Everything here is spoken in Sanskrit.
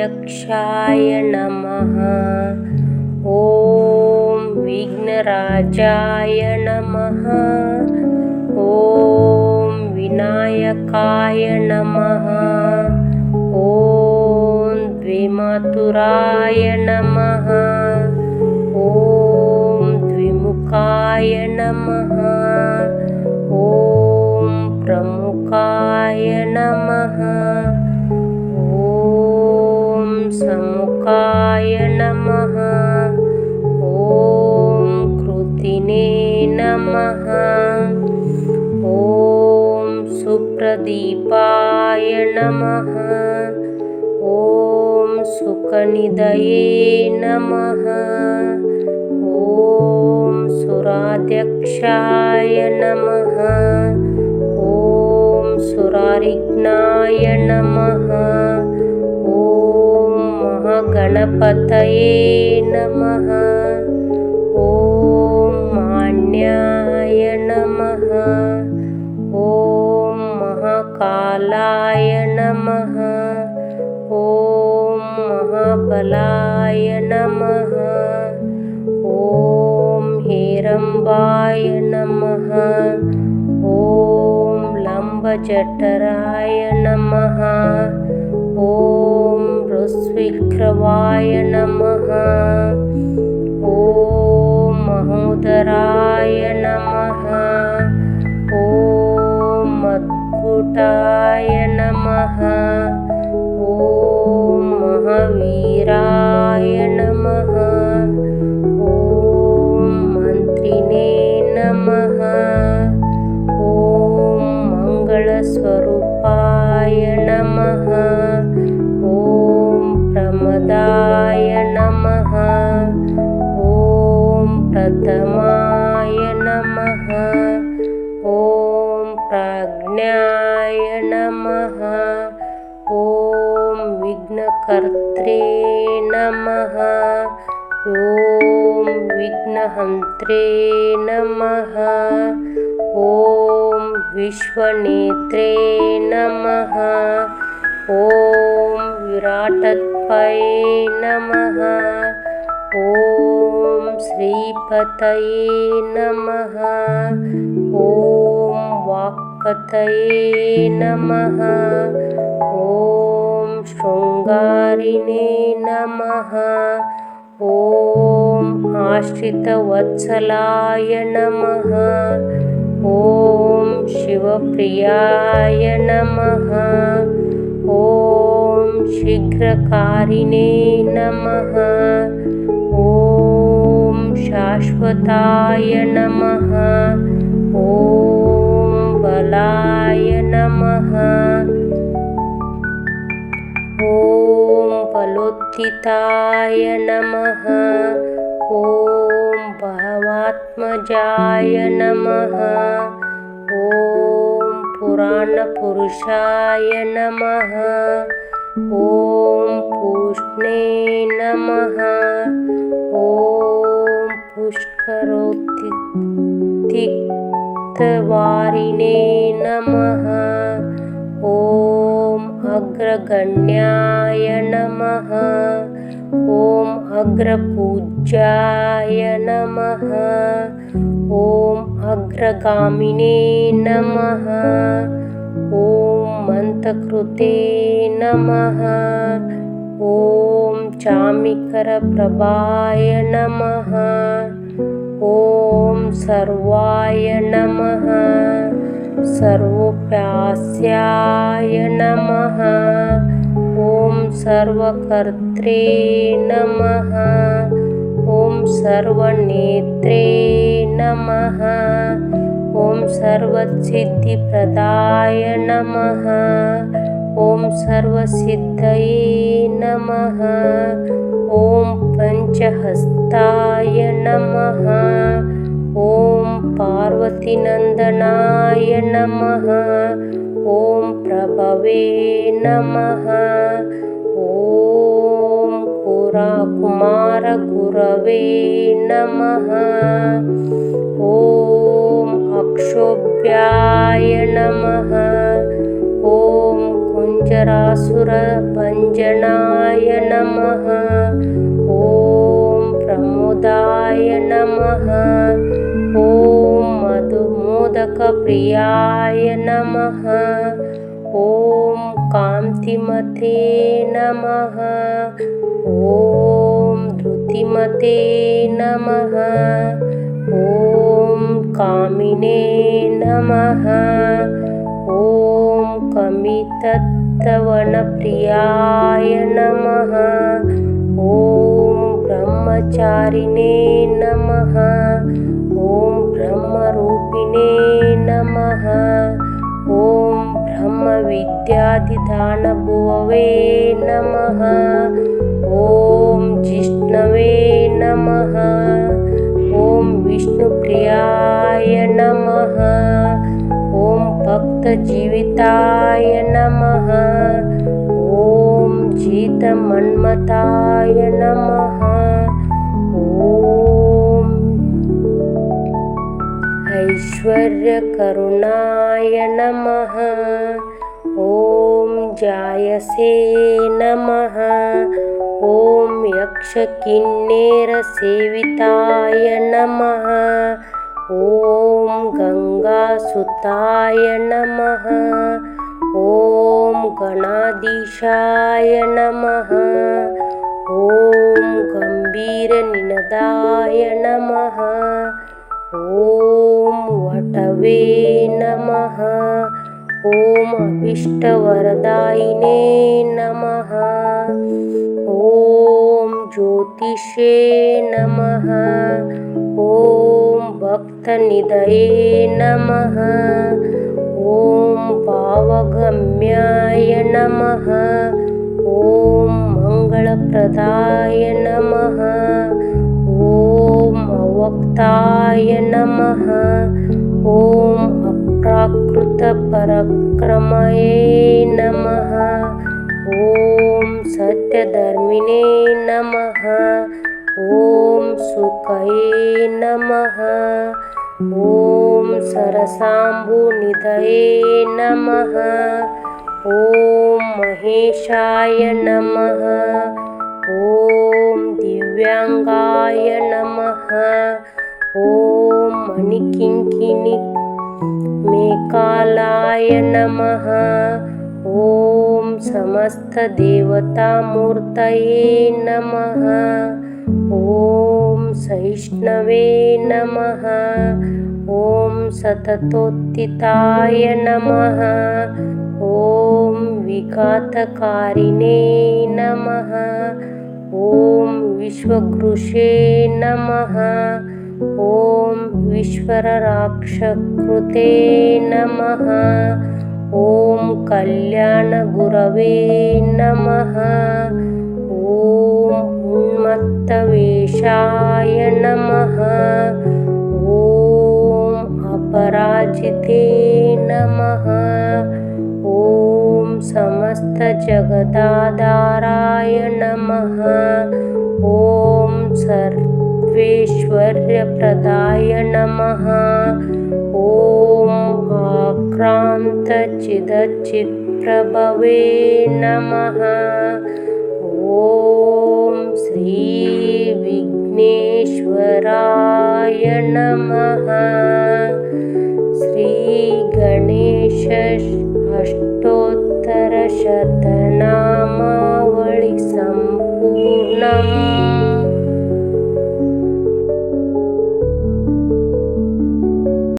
सुराध्यक्षाय नमः। ॐ विघ्नराजाय नमः। ॐ विनायकाय नमः। ॐ द्विमातुराय नमः। ॐ द्विमुखाय नमः। ॐ प्रमुखाय नमः समुखाय नमः। ॐ कृतिने नमः। ॐ सुप्रदीपाय नमः। ॐ सुखनिधये नमः। ॐ सुराध्यक्षाय नमः। ॐ सुरारिघ्नाय नमः महागणपतये नमः। ॐ मान्याय नमः। ॐ महाकालाय नमः। ॐ महाबलाय नमः। ॐ हेरम्बाय नमः। ॐ लम्बजठराय नमः। ॐ ऋस्विग्रवाय नमः। ॐ महोदराय नमः। ॐ मद्कुटाय नमः प्रथमाय नमः। ॐ प्राज्ञाय नमः। ॐ विघ्नकर्त्रे नमः। ॐ विघ्नहन्त्रे नमः। ॐ विश्वनेत्रे नमः। ॐ विराटत्वये नमः। ॐ श्रीपतये नमः। ॐ वाक्कतये नमः। ॐ शृङ्गारिणे नमः। ॐ आश्रितवत्सलाय नमः। ॐ शिवप्रियाय नमः। ॐ शीघ्रकारिणे नमः शाश्वताय नमः। ॐ बलाय नमः। ॐ फलोत्थिताय नमः। ॐ भवात्मजाय नमः। ॐ पुराणपुरुषाय नमः। ॐ पूष्णे नमः। ॐ पुष्करोत्थिक्तवारिणे नमः। ॐ अग्रगण्याय नमः। ॐ अग्रपूज्याय नमः। ॐ अग्रगामिने नमः। ॐ मन्तकृते नमः। ॐ चामिकरप्रभाय नमः ॐ सर्वाय नमः। सर्वोप्यास्याय नमः। ॐ सर्वकर्त्रे नमः। ॐ सर्वनेत्रे नमः। ॐ सर्वसिद्धिप्रदाय नमः। ॐ सर्वसिद्धये नमः। ॐ पञ्चहस्ताय नमः। ॐ पार्वतीनन्दनाय नमः। ॐ प्रभवे नमः। ॐ कुरा कुमारगुरवे नमः। ॐ अक्षोभ्याय नमः। ॐ कुञ्जरासुरभञ्जनाय नमः मधुमोदकप्रियाय नमः। ॐ कान्तिमते नमः। ॐ धृतिमते नमः। ॐ कामिने नमः। ॐ कमितत्तवनप्रियाय नमः। ॐ ब्रह्मचारिणे नमः ब्रह्मविद्याधिदानभुववे नमः। ॐ जिष्णवे नमः। ॐ विष्णुप्रियाय नमः। ॐ भक्तजीविताय नमः। ॐ जितमन्मताय नमः। ॐ ऐश्वर्यकरुणाय नमः। ॐ जायसे नमः। ॐ यक्षकिन्नेरसेविताय नमः। ॐ गङ्गासुताय नमः। ॐ गणाधीशाय नमः। ॐ गम्भीरनिनदाय नमः। ॐ वटवे नमः ॐ अभीष्टवरदायिने नमः। ॐ ज्योतिषे नमः। ॐ भक्तनिधये नमः। ॐ भावगम्याय नमः। ॐ मङ्गलप्रदाय नमः। ॐ अवक्ताय नमः। ॐ अप्राकृतपरक्रमये नमः। ॐ सत्यधर्मिणे नमः। ॐ सुखये नमः। ॐ सरसाम्बुनिधये नमः। ॐ महेशाय नमः। ॐ दिव्याङ्गाय नमः। ॐ मणिकिङ्किणि मेकालाय नमः। ॐ समस्तदेवतामूर्तये नमः। ॐ सहिष्णवे नमः। ॐ सततोत्थिताय नमः। ॐ विघातकारिणे नमः। ॐ विश्वकृषे नमः ॐ विश्वरराक्षकृते नमः। ॐ कल्याणगुरवे नमः। ॐ उन्मत्तवेषाय नमः। ॐ अपराजिते नमः। ॐ समस्तजगदाधाराय नमः। ॐ सर्वेश्वर्यप्रदाय नमः ॐ आक्रान्तचिदचित्प्रभवे नमः। ॐ श्रीविघ्नेश्वराय नमः। श्रीगणेश अष्टोत्तरशतनामावळि सम्पूर्णम्